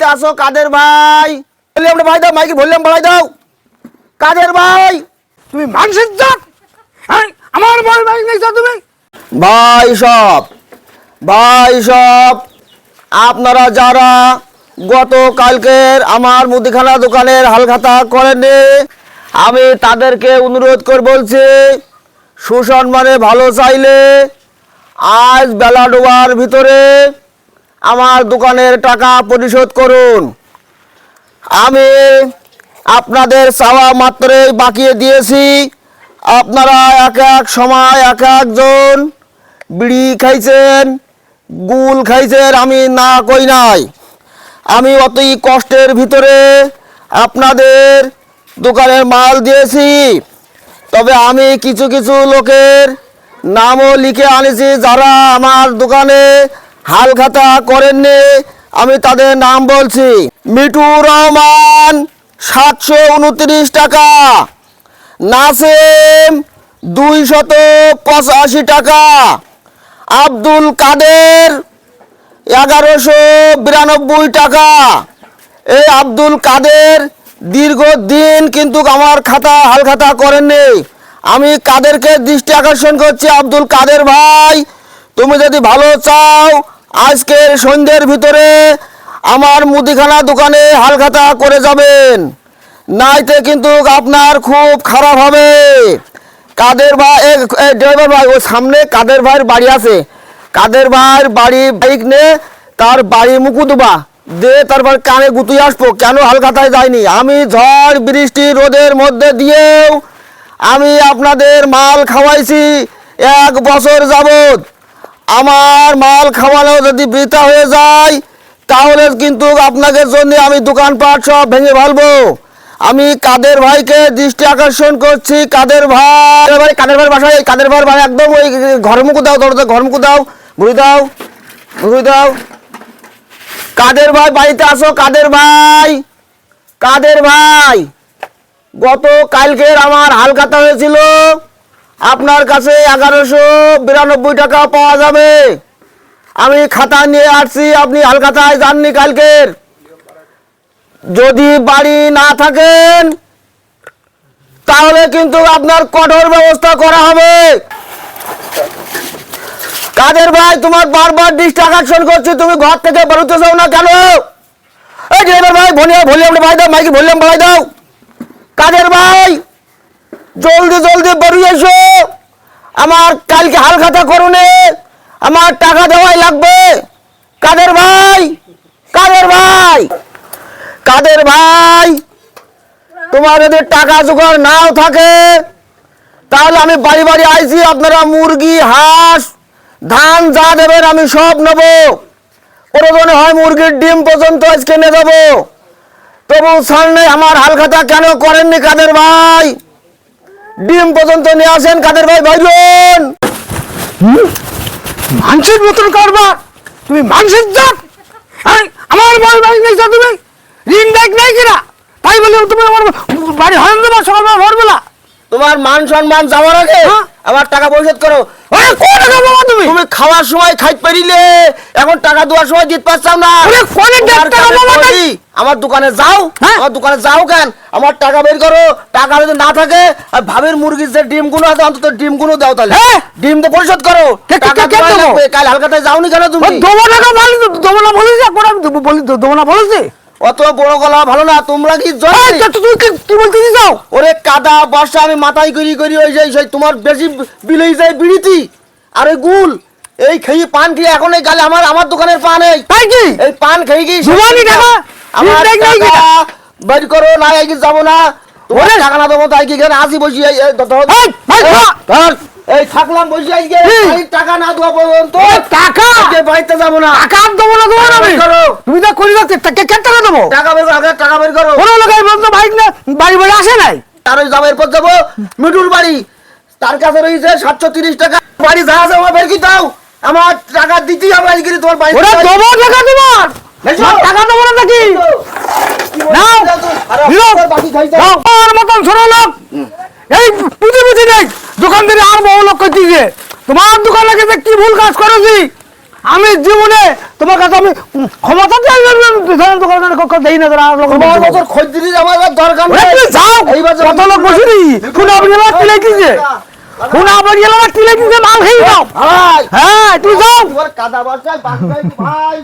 বাড়িতে আসো কাদের ভাই? ভলিউম ভাই দাও মাইকে বললাম বাড়াই দাও। কাদের ভাই? তুমি মানুষের জাত? হ্যাঁ? আমার বই ভাই নেই তুমি? ভাই সব ভাই সব আপনারা যারা গত কালকের আমার মুদিখানা দোকানের হালখাতা করেননি আমি তাদেরকে অনুরোধ করে বলছি সুসম্মানে ভালো চাইলে আজ বেলা ডোবার ভিতরে আমার দোকানের টাকা পরিশোধ করুন। আমি আপনাদের চাওয়া মাত্রই বাকিয়ে দিয়েছি। আপনারা এক এক সময় এক একজন বিড়ি খাইছেন, গুল খাইছেন, আমি না কই নাই। আমি অতই কষ্টের ভিতরে আপনাদের দোকানের মাল দিয়েছি। তবে আমি কিছু কিছু লোকের নামও লিখে আনেছি যারা আমার দোকানে হাল খাতা করেননি, আমি তাদের নাম বলছি। মিটুর রহমান, সাতশো উনত্রিশ টাকা। নাসিম, দুইশত পঁচাশি টাকা। আব্দুল কাদের, এগারোশো বিরানব্বই টাকা। এই আব্দুল কাদের দীর্ঘদিন কিন্তু আমার খাতা হাল খাতা করেননি। আমি কাদেরকে দৃষ্টি আকর্ষণ করছি, আব্দুল কাদের ভাই, তুমি যদি ভালো চাও আজকের সন্ধ্যের ভিতরে আমার মুদিখানা দোকানে হালখাতা করে যাবেন। নাইতে কিন্তু আপনার খুব খারাপ হবে। কাদের ভাই ড্রাইভার ভাই, ওই সামনে কাদের ভাইয়ের বাড়ি আছে। কাদের ভাইয়ের বাড়ি বাইক নে, তার বাড়ি মুকুদবা দে, তারপর কানে গুতুই আসব, কেন হালখাতায় যায়নি? আমি ঝড়, বৃষ্টি, রোদের মধ্যে দিয়েও আমি আপনাদের মাল খাওয়াইছি। এক বছর যাবত আমার মাল খাওয়ানো যদি বৃথা হয়ে যায়, তাহলে কিন্তু আপনাদের জন্য আমি দোকানপাট সব ভেঙে ফেলব। আমি কাদের ভাইকে দৃষ্টি আকর্ষণ করছি, কাদের ভাই? ভাই, কাদের ভাই বাসায়? কাদের ভাই ভাই একদম ওই ঘর মুখু দাও, দরজা ঘর মুখু দাও ঘুরি দাও ঘুরি দাও। কাদের ভাই, বাড়িতে আসো, কাদের ভাই? কাদের ভাই? গত কালকের আমার হালখাতা হয়েছিল। আপনার কাছে এগারোশো বিরানব্বই টাকা পাওয়া যাবে। আমি খাতা নিয়ে আসছি, আপনি হালখাতায় যাননি কালকের। যদি বাড়ি না থাকেন, তাহলে কিন্তু আপনার কঠোর ব্যবস্থা করা হবে। কাদের ভাই, তোমার বারবার ডিস্ট্রাকশন করছি, তুমি ঘর থেকে বেরোতে চাও না কেন? এই ড্রাইভার ভাই ভলিউম ভলিউম ভাই দাও, মাইকে ভলিউম বাড়াই দাও। কাদের ভাই? জলদি জলদি বেরিয়ে এসো। আমার কালকে হাল খাতা করুনে আমার টাকা দেওয়াই লাগবে। কাদের ভাই? কাদের ভাই? কাদের ভাই? তোমার যদি টাকা জোগাড় নাও থাকে, তাহলে আমি বাড়ি বাড়ি আইছি। আপনারা মুরগি, হাঁস, ধান যা দেবেন আমি সব নেব। প্রয়োজনে হয় মুরগির ডিম পর্যন্ত আজকে নিয়ে দেবো তবু সামনে আমার হালখাতা কেন করেননি কাদের ভাই? ডিম পর্যন্ত নিয়ে আসেন কাদের ভাই ভাইজন মানুষের মতন কারবার। তুমি মানুষের জাত। আমার ভাই ভাই নেই তুমি? ঋণ বাইক নেই কিনা? তাই বলে তুমি আমার বাড়ি হয় দেবা সকালবেলা ভোরবেলা। তোমার মান সম্মান যাওয়ার আগে হ্যাঁ? আমার টাকা পরিশোধ করো। তুমি। তুমি খাওয়ার সময় খাইতে পারিলে এখন টাকা দেওয়ার সময় দিতে পারছাও না। আমার দোকানে যাও হ্যাঁ? আমার দোকানে যাও কেন? আমার টাকা বের করো। টাকা যদি না থাকে আর ভাবের মুরগির যে ডিমগুলো আছে অন্তত ডিমগুলো দাও তাহলে। হ্যাঁ? ডিম তো পরিশোধ করো। টাকা। কাল হালকাতায় যাওনি কেন তুমি? দেবো টাকা বলি দেবো না বলিস কোন অত বড় গলা ভালো না তোমরা কি বলতে যাও। ওরে কাদা বর্ষা আমি মাথায় করি করি ওই যে সেই তোমার বেশি বিলেই যায় বিড়িতি। আর ওই গুল এই খেয়ে পান খেয়ে এখন এই গালে আমার আমার দোকানের পান এই। তাই কি? এই পান খেয়ে কি জুয়ানি টাকা? আমার টাকা করো না এই যাব না। ওরে! টাকা না দেবো তাই কি আসি বসি ধর। এই থাকলাম বসি আজকে টাকা না দেওয়া পর্যন্ত। টাকা? বাড়িতে যাব না। টাকা আর দেবো না না আমি? করো। তুমি তো করি রাখতে কে কে টাকা দেবো? টাকা বের আগে টাকা বের করো। কোনো লোক এই বন্ধু বাইক না বাড়ি বাড়ি আসে নাই? আর ওই যাব এরপর যাব। মিটুর বাড়ি। তার কাছে রয়েছে সাতশো তিরিশ টাকা। বাড়ি যা আছে আমার বের কি দাও। আমার টাকা দিতেই হবে আজকে তোমার বাড়ি ওরা দেবো টাকা তোমার? টাকা দেবো না নাকি? নাও। নিও। নাও। আমার মতন ছোট লোক। এই বুঝি বুঝি নেই। দোকান থেকে আর বহু লোক করতেছে তোমার দোকান লাগে যে কি ভুল কাজ করেছি? আমি জীবনে তোমার কাছে আমি ক্ষমতা দেই না আমার দরকার যাও কত লোক বসে শুনে আপনি আমার তিলে দিছে শুনে আপনি আমার তিলে দিছে মাল খেয়ে যাও। হ্যাঁ তুই যাও। কাদা বাসায় ভাই